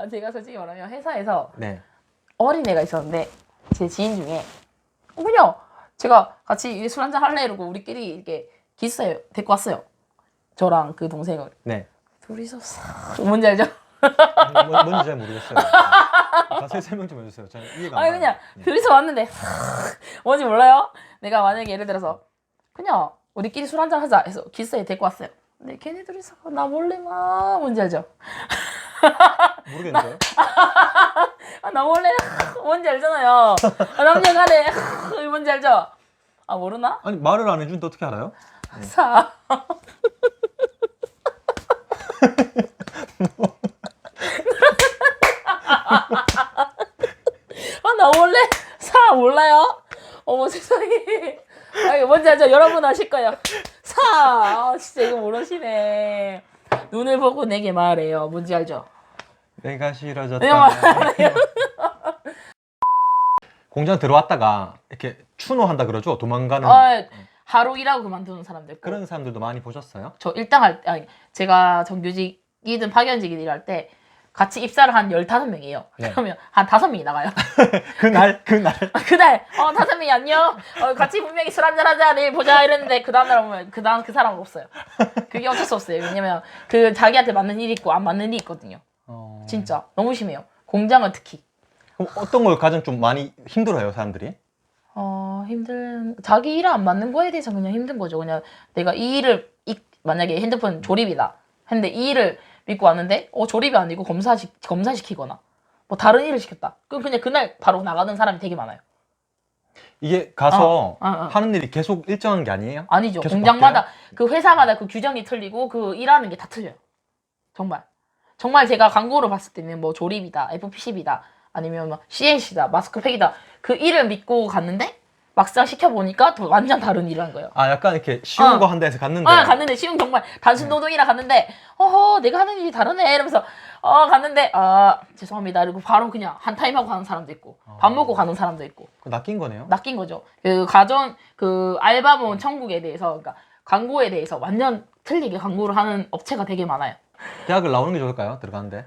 아, 제가 솔직히 말하면 회사에서 네. 어린 애가 있었는데 제 지인 중에 어, 그냥 제가 같이 술 한잔 할래 이러고 우리끼리 이렇게 기숙사에 데리고 왔어요. 저랑 그 동생을 네. 둘이서 싹 뭔지 알죠? 뭐, 뭔지 잘 모르겠어요. 자세히 설명 좀 해주세요. 잘 이해가 안 아니 가요. 그냥 네. 둘이서 왔는데 뭔지 몰라요? 내가 만약에 예를 들어서 그냥 우리끼리 술 한잔 하자 해서 기숙사에 데리고 왔어요. 근데 걔네 둘이서 나 몰래 막 뭔지 알죠? 모르겠는데요. 아, 나 몰래 뭔지 알잖아요. 아, 남녀간에 뭔지 알죠? 아 모르나? 아니 말을 안 해주는데 어떻게 알아요? 사. 아, 나 원래 사 몰라요? 어머 세상에. 아, 이거 뭔지 알죠? 여러분 아실 거예요. 사. 아, 진짜 이거 모르시네. 눈을 보고 내게 말해요. 뭔지 알죠? 내가 싫어졌다. 공장 들어왔다가 이렇게 추노한다 그러죠. 도망가는 아, 하루 일하고 그만두는 사람들 있고. 그런 사람들도 많이 보셨어요? 저 일당 할 때, 아니, 제가 정규직이든 파견직이든 일할 때 같이 입사를 한 15명이에요. 네. 그러면 한 5명이 나가요. 그날 그날 그날, 어, 5명이 안녕. 어, 같이 분명히 술 한잔 하자. 내일 보자. 이랬는데 그 다음날 오면 그 다음 그 사람은 없어요. 그게 어쩔 수 없어요. 왜냐면 그 자기한테 맞는 일이 있고 안 맞는 일이 있거든요. 어... 진짜. 너무 심해요. 공장은 특히. 그럼 어떤 걸 가장 좀 많이 힘들어요 사람들이? 어, 힘든, 자기 일 안 맞는 거에 대해서 그냥 힘든 거죠. 그냥 내가 이 일을, 이, 만약에 핸드폰 조립이다. 했는데 이 일을 믿고 왔는데, 어, 조립이 아니고 검사시, 검사시키거나, 뭐 다른 일을 시켰다. 그럼 그냥 그날 바로 나가는 사람이 되게 많아요. 이게 가서 어, 어, 어. 하는 일이 계속 일정한 게 아니에요? 아니죠. 계속 공장마다, 그 회사마다 그 규정이 틀리고, 그 일하는 게 다 틀려요. 정말. 정말 제가 광고로 봤을 때는 뭐 조립이다, FPCB다, 아니면 뭐 CNC다, 마스크팩이다. 그 일을 믿고 갔는데, 막상 시켜보니까 또 완전 다른 일을 한 거예요. 아 약간 이렇게 쉬운 어. 거 한다 해서 갔는데 아 갔는데 쉬운 정말 단순 네. 노동이라 갔는데 어허 내가 하는 일이 다르네 이러면서 어 갔는데 아 죄송합니다 그리고 바로 그냥 한 타임 하고 가는 사람도 있고 밥 먹고 가는 사람도 있고 그거 낚인 거네요. 낚인 거죠 그 가전 그 알바몬 천국에 대해서 그러니까 광고에 대해서 완전 틀리게 광고를 하는 업체가 되게 많아요 대학을 나오는 게 좋을까요? 들어가는데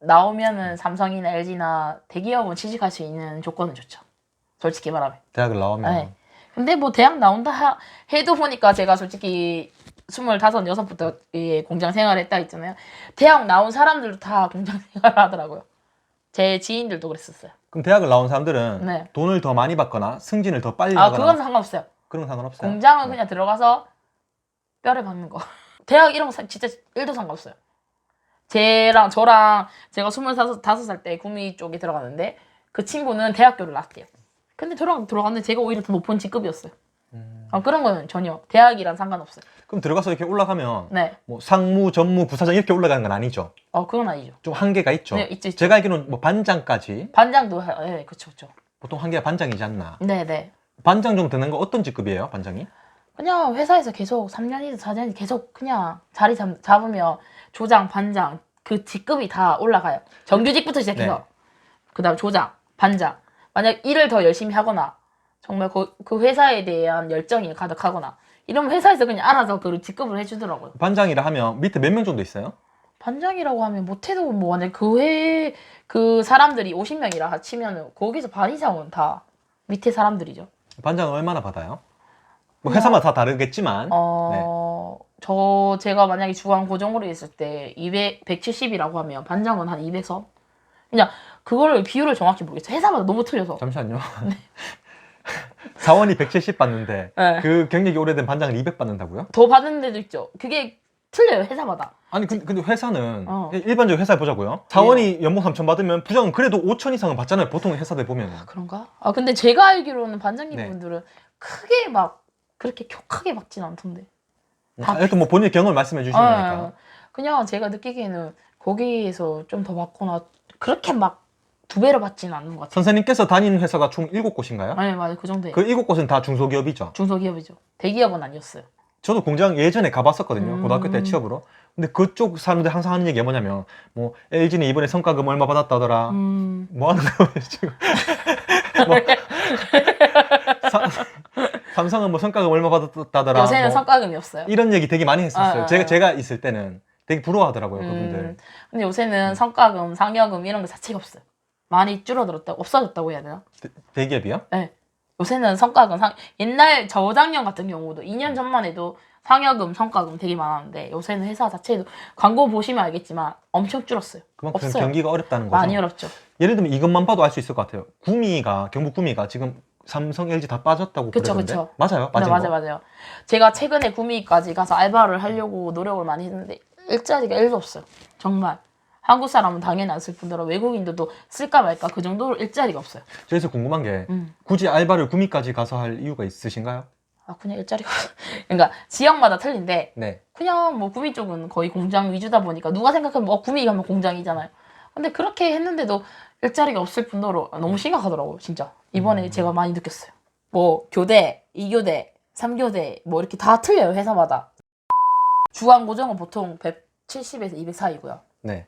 나오면은 삼성이나 LG나 대기업은 취직할 수 있는 조건은 좋죠 솔직히 말하면 대학을 나오면 네. 근데 뭐 대학 나온다 하- 해도 보니까 제가 솔직히 스물다섯 여섯부터 이 공장 생활했다 했잖아요. 대학 나온 사람들도 다 공장 생활을 하더라고요. 제 지인들도 그랬었어요. 그럼 대학을 나온 사람들은 네. 돈을 더 많이 받거나 승진을 더 빨리 아 하거나 그건 상관없어요. 그런 건 상관없어요. 공장은 네. 그냥 들어가서 뼈를 박는 거. 대학 이런 거 사- 진짜 1도 상관없어요. 쟤랑 저랑 제가 스물다섯 다섯 살때 구미 쪽에 들어갔는데 그 친구는 대학교를 나왔대요. 근데 저랑 들어갔는데 제가 오히려 더 높은 직급이었어요. 음. 아, 그런 거는 전혀 대학이랑 상관없어요. 그럼 들어가서 이렇게 올라가면 네. 뭐 상무, 전무, 부사장 이렇게 올라가는 건 아니죠. 어, 그건 아니죠. 좀 한계가 있죠. 네, 있죠, 있죠. 제가 알기로는 뭐 반장까지 반장도, 하- 네, 그쵸, 그쵸. 보통 한계가 반장이지 않나. 네, 네. 반장 정도 되는 거 어떤 직급이에요, 반장이? 그냥 회사에서 계속 3년이든 4년이든 계속 그냥 자리 잡, 잡으면 조장, 반장, 그 직급이 다 올라가요. 정규직부터 시작해서. 네. 그 다음 조장, 반장. 만약 일을 더 열심히 하거나, 정말 그, 그 회사에 대한 열정이 가득하거나, 이러면 회사에서 그냥 알아서 그 직급을 해주더라고요. 반장이라 하면 밑에 몇 명 정도 있어요? 반장이라고 하면 못해도 뭐, 만약 그 회, 그 사람들이 50명이라 치면은 거기서 반 이상은 다 밑에 사람들이죠. 반장은 얼마나 받아요? 뭐 회사마다 다 다르겠지만 어, 저 제가 만약에 주간 고정으로 있을 때 200, 170이라고 하면 반장은 한 200선? 그냥 그거를 비율을 정확히 모르겠어요. 회사마다 너무 틀려서. 잠시만요. 사원이 170 받는데 네. 그 경력이 오래된 반장을 200 받는다고요? 더 받는 데도 있죠. 그게 틀려요, 회사마다. 아니 근데, 근데 회사는 어. 일반적인 회사 보자고요. 사원이 연봉 3천 받으면 부장은 그래도 5천 이상은 받잖아요. 보통 회사들 보면. 그런가? 아, 근데 제가 알기로는 반장님 네. 분들은 크게 막 그렇게 격하게 받진 않던데. 다 하여튼 뭐 본인 경험을 말씀해 주신 아, 거니까. 그냥 제가 느끼기에는 거기에서 좀 더 받거나 그렇게 막 두 배로 받지는 않는 것 같아요. 선생님께서 다니는 회사가 총 7곳인가요? 아니, 맞아요. 그 정도예요. 그 7곳은 다 중소기업이죠. 중소기업이죠. 대기업은 아니었어요. 저도 공장 예전에 가봤었거든요. 음. 고등학교 때 취업으로. 근데 그쪽 사람들 항상 하는 얘기가 뭐냐면 뭐 LG는 이번에 성과금 얼마 받았다더라. 음. 뭐 하는 거예요 지금? 뭐 사- 삼성은 뭐 성과금 얼마 받았다더라. 요새는 뭐 성과금이 없어요. 이런 얘기 되게 많이 했었어요. 아, 아, 제가 아. 제가 있을 때는 되게 부러워하더라고요 그분들. 음, 근데 요새는 성과금, 상여금 이런 거 자체가 없어요. 많이 줄어들었다, 없어졌다고 해야 되나? 대, 대기업이요? 요새는 성과금, 상, 옛날 저작년 같은 경우도 2년 전만 해도 상여금, 성과금 되게 많았는데 요새는 회사 자체도 광고 보시면 알겠지만 엄청 줄었어요. 그만큼 없어요. 경기가 어렵다는 거죠. 많이 어렵죠. 예를 들면 이것만 봐도 알 수 있을 것 같아요. 구미가 경북 구미가 지금 삼성, LG 다 빠졌다고 그쵸, 그러던데. 그쵸. 맞아요. 네, 맞아요, 거. 맞아요. 제가 최근에 구미까지 가서 알바를 하려고 노력을 많이 했는데 일자리가 1도 없어요. 정말. 한국 사람은 당연히 안 쓸 뿐더러 외국인들도 쓸까 말까 그 정도로 일자리가 없어요. 그래서 궁금한 게 음. 굳이 알바를 구미까지 가서 할 이유가 있으신가요? 아 그냥 일자리가. 그러니까 지역마다 틀린데 네. 그냥 뭐 구미 쪽은 거의 공장 위주다 보니까 누가 생각하면 어 구미 가면 공장이잖아요. 근데 그렇게 했는데도 일자리가 없을 뿐더러 너무 심각하더라고요, 진짜. 이번에 음. 제가 많이 느꼈어요. 뭐 교대, 이교대, 삼교대 뭐 이렇게 다 틀려요, 회사마다. 주간 고정은 보통 170에서 200 사이고요. 네.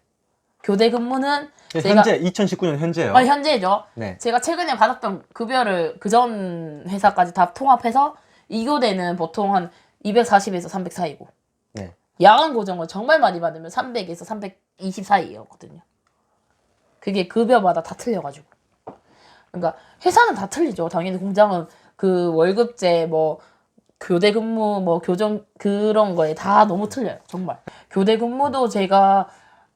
교대 근무는 제가- 현재 2019년 현재요. 아, 현재죠. 네. 제가 최근에 받았던 급여를 그 전 회사까지 다 통합해서 이 교대는 보통 한 240에서 300 사이고 네. 야간 고정을 정말 많이 받으면 300에서 320 사이였거든요. 그게 급여마다 다 틀려가지고. 그러니까 회사는 다 틀리죠. 당연히 공장은 그 월급제 뭐 교대 근무 뭐 교정 그런 거에 다 너무 틀려요. 정말. 교대 근무도 제가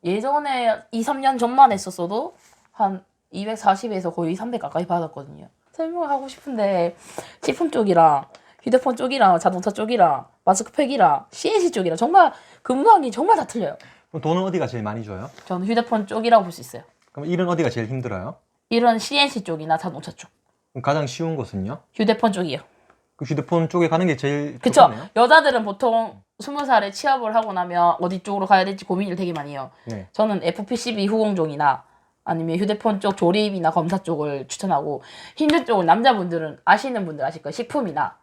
예전에 2, 3년 전만 했었어도 한 240에서 거의 300 가까이 받았거든요. 설명을 하고 싶은데 식품 쪽이랑 휴대폰 쪽이랑 자동차 쪽이랑 마스크팩이랑 CNC 쪽이랑 정말 근무하기 정말 다 틀려요. 그럼 돈은 어디가 제일 많이 줘요? 저는 휴대폰 쪽이라고 볼 수 있어요. 그럼 일은 어디가 제일 힘들어요? 이런 CNC 쪽이나 자동차 쪽. 그럼 가장 쉬운 것은요? 휴대폰 쪽이요. 그 휴대폰 쪽에 가는 게 제일 그쵸? 좋겠네요. 여자들은 보통 20살에 취업을 하고 나면 어디 쪽으로 가야 될지 고민을 되게 많이 해요. 네. 저는 FPCB 후공종이나 아니면 휴대폰 쪽 조립이나 검사 쪽을 추천하고 힘든 쪽은 남자분들은 아시는 분들 아실 거예요. 식품이나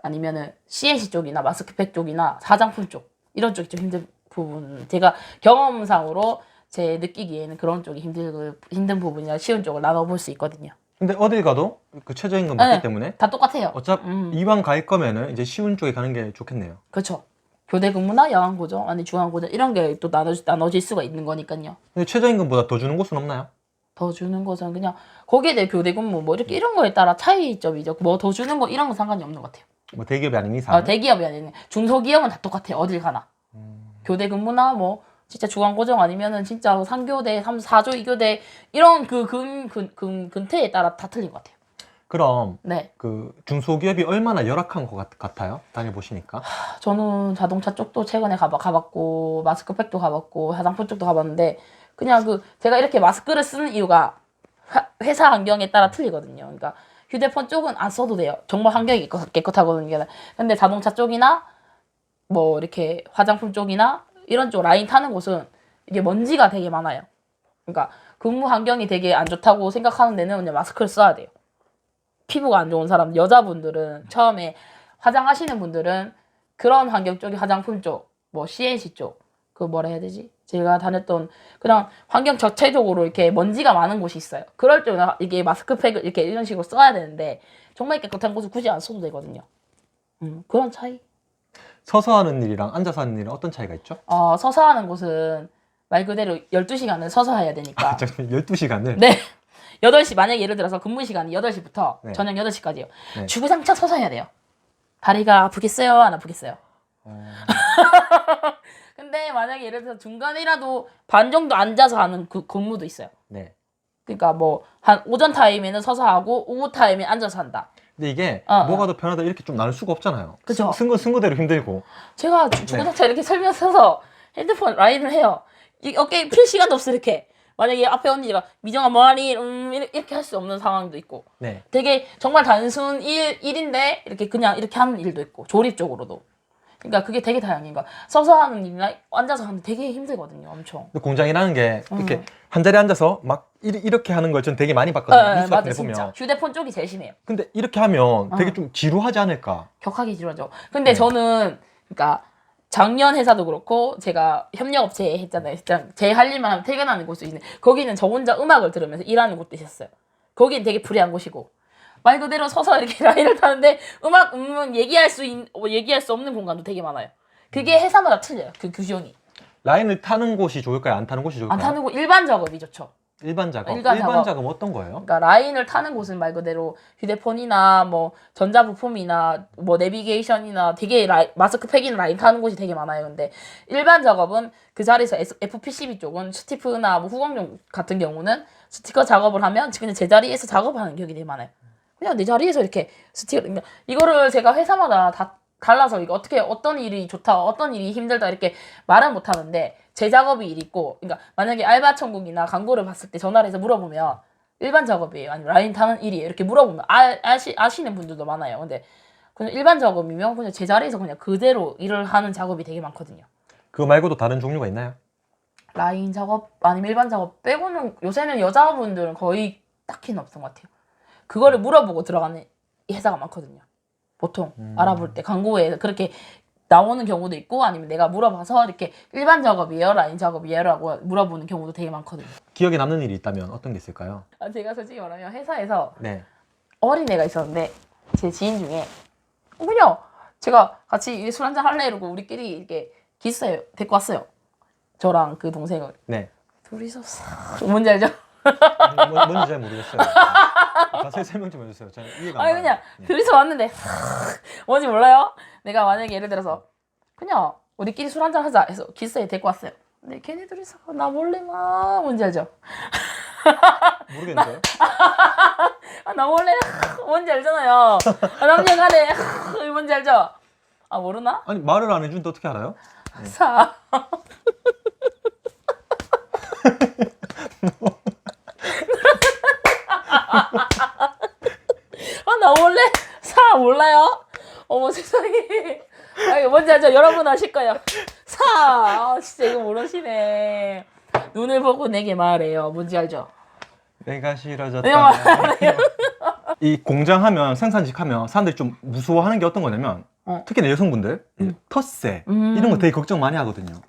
아니면은 CNC 쪽이나 마스크팩 쪽이나 화장품 쪽 이런 쪽이 좀 힘든 부분. 제가 경험상으로 제 느끼기에는 그런 쪽이 힘들 힘든 부분이나 쉬운 쪽을 나눠볼 수 있거든요. 근데 어딜 가도 그 최저임금 받기 네. 때문에 다 똑같아요. 어차피 음. 이왕 갈 거면은 이제 쉬운 쪽에 가는 게 좋겠네요. 그렇죠. 교대 근무나 야간 고정 아니 중간 고정 이런 게 또 나눠 나눠질 수가 있는 거니까요. 근데 최저임금보다 더 주는 곳은 없나요? 더 주는 것은 그냥 거기에 대해 교대 근무 뭐 이렇게 이런 거에 따라 차이점이죠. 뭐 더 주는 거 이런 건 상관이 없는 것 같아요. 뭐 대기업이 아닌 이상. 아, 대기업이 아니라 중소기업은 다 똑같아요. 어딜 가나. 음. 교대 근무나 뭐 진짜 주간 고정 아니면은 진짜 3교대, 3, 4조 2교대 이런 그 근, 근, 근, 근태에 따라 다 틀린 것 같아요. 그럼 네. 그 중소기업이 얼마나 열악한 것 같, 같아요? 다녀보시니까. 저는 자동차 쪽도 최근에 가봐, 가봤고 마스크팩도 가봤고 화장품 쪽도 가봤는데 그냥 그 제가 이렇게 마스크를 쓰는 이유가 하- 회사 환경에 따라 틀리거든요. 그러니까 휴대폰 쪽은 안 써도 돼요. 정말 환경이 깨끗, 깨끗하거든요. 근데 자동차 쪽이나 뭐 이렇게 화장품 쪽이나 이런 쪽 라인 타는 곳은 이게 먼지가 되게 많아요. 그러니까 근무 환경이 되게 안 좋다고 생각하는 데는 그냥 마스크를 써야 돼요. 피부가 안 좋은 사람, 여자분들은 처음에 화장하시는 분들은 그런 환경 쪽이 화장품 쪽, 뭐 CNC 쪽, 그 뭐라 해야 되지? 제가 다녔던 그냥 환경 전체적으로 이렇게 먼지가 많은 곳이 있어요. 그럴 때는 이게 마스크팩을 이렇게 이런 식으로 써야 되는데 정말 깨끗한 곳은 굳이 안 써도 되거든요. 음, 그런 차이. 서서 하는 일이랑 앉아서 하는 일은 어떤 차이가 있죠? 어, 서서 하는 곳은 말 그대로 12시간을 서서 해야 되니까. 잠깐만 12시간을 네. 8시, 만약에 예를 들어서 근무 시간이 8시부터 네. 저녁 8시까지요. 네. 주구장창 서서 해야 돼요. 다리가 아프겠어요? 안 아프겠어요? 어, 근데 만약에 예를 들어서 중간이라도 반 정도 앉아서 하는 그 근무도 있어요. 네. 그러니까 뭐 한 오전 타임에는 서서 하고 오후 타임에 앉아서 한다. 근데 이게 어, 뭐가 더 편하다 이렇게 좀 나눌 수가 없잖아요. 그죠. 쓴거쓴 거대로 힘들고. 제가 주- 주구장창 이렇게 설명서서 핸드폰 라인을 해요. 이 어깨 필 시간도 없어 이렇게. 만약에 앞에 언니가 미정아 뭐하니 음 이렇게- 이렇게 할 수 없는 상황도 있고 네. 되게 정말 단순 일, 일인데 이렇게 그냥 이렇게 하는 일도 있고 조립적으로도 그러니까 그게 되게 다양해요 그러니까 서서 하는 일이나 앉아서 하는 게 되게 힘들거든요 엄청 근데 공장이라는 게 이렇게 음. 한 자리에 앉아서 막 이- 이렇게 하는 걸 전 되게 많이 봤거든요. 네, 뉴스 맞아 같은 데 진짜 보면. 휴대폰 쪽이 제일 심해요 근데 이렇게 하면 되게 어. 좀 지루하지 않을까? 격하게 지루하죠 근데 네. 저는 그러니까 작년 회사도 그렇고 제가 협력업체 했잖아요 진짜 제할 일만 하면 퇴근하는 곳이 있는데 거기는 저 혼자 음악을 들으면서 일하는 곳도 있었어요 거긴 되게 불리한 곳이고 말 그대로 서서 이렇게 라인을 타는데 음악 음은 얘기할 수 있, 어, 얘기할 수 없는 공간도 되게 많아요 그게 회사마다 틀려요 그 규정이 라인을 타는 곳이 좋을까요? 안 타는 곳이 좋을까요? 안 타는 거 일반 작업이 좋죠. 일반 작업. 일반 일반, 작업. 어떤 거예요? 그러니까 라인을 타는 곳은 말 그대로 휴대폰이나 뭐 전자부품이나 뭐 내비게이션이나 되게 라인, 마스크팩이나 라인 타는 곳이 되게 많아요. 근데 일반 작업은 그 자리에서 FPCB 쪽은 스티프나 뭐 후광용 같은 경우는 스티커 작업을 하면 그냥 제자리에서 작업하는 경우가 되게 많아요. 그냥 내 자리에서 이렇게 스티커 이거를 제가 회사마다 다 달라서 이거 어떻게 어떤 일이 좋다 어떤 일이 힘들다 이렇게 말은 못 하는데 제 작업이 일 있고 그러니까 만약에 알바 천국이나 광고를 봤을 때 전화를 해서 물어보면 일반 작업이에요. 아니면 라인 타는 일이에요. 이렇게 물어보면 아, 아시, 아시는 분들도 많아요. 근데 그냥 일반 작업이면 그냥 제 자리에서 그냥 그대로 일을 하는 작업이 되게 많거든요. 그거 말고도 다른 종류가 있나요? 라인 작업 아니면 일반 작업 빼고는 요새는 여자분들은 거의 딱히는 없던 것 같아요 그거를 물어보고 들어가는 회사가 많거든요 보통 음. 알아볼 때 광고에 그렇게 나오는 경우도 있고 아니면 내가 물어봐서 이렇게 일반 작업이에요 라인 작업이에요 라고 물어보는 경우도 되게 많거든요 기억에 남는 일이 있다면 어떤 게 있을까요? 아, 제가 솔직히 말하면 회사에서 네. 어린애가 있었는데 제 지인 중에 어, 그냥 제가 같이 술 한잔 할래 이러고 우리끼리 이렇게 기숙사에 데리고 왔어요 저랑 그 동생을 네. 둘이서 싹 뭔지 알죠? 뭐, 뭔지 잘 모르겠어요. 자세히 설명 좀 해주세요. 저는 이해가 안 아니 가요. 그냥 네. 둘이서 왔는데 뭔지 몰라요? 내가 만약에 예를 들어서 그냥 우리끼리 술 한잔 하자 해서 기숙사에 데리고 왔어요. 근데 걔네 둘이서 나 몰래 막 뭔지 알죠? 모르겠는데요? 아, 나 몰래 뭔지 알잖아요. 아, 남녀간에 뭔지 알죠? 아 모르나? 아니 말을 안 해주는데 어떻게 알아요? 사. 사 몰라요? 어머 세상에. 아, 뭔지 알죠? 여러분 아실 거예요. 사. 아, 진짜 이거 모르시네. 눈을 보고 내게 말해요. 뭔지 알죠? 내가 싫어졌다. 이 공장 하면 생산직 하면 사람들이 좀 무서워하는 게 어떤 거냐면 어. 특히나 여성분들 이 텃세 음. 이런 거 되게 걱정 많이 하거든요.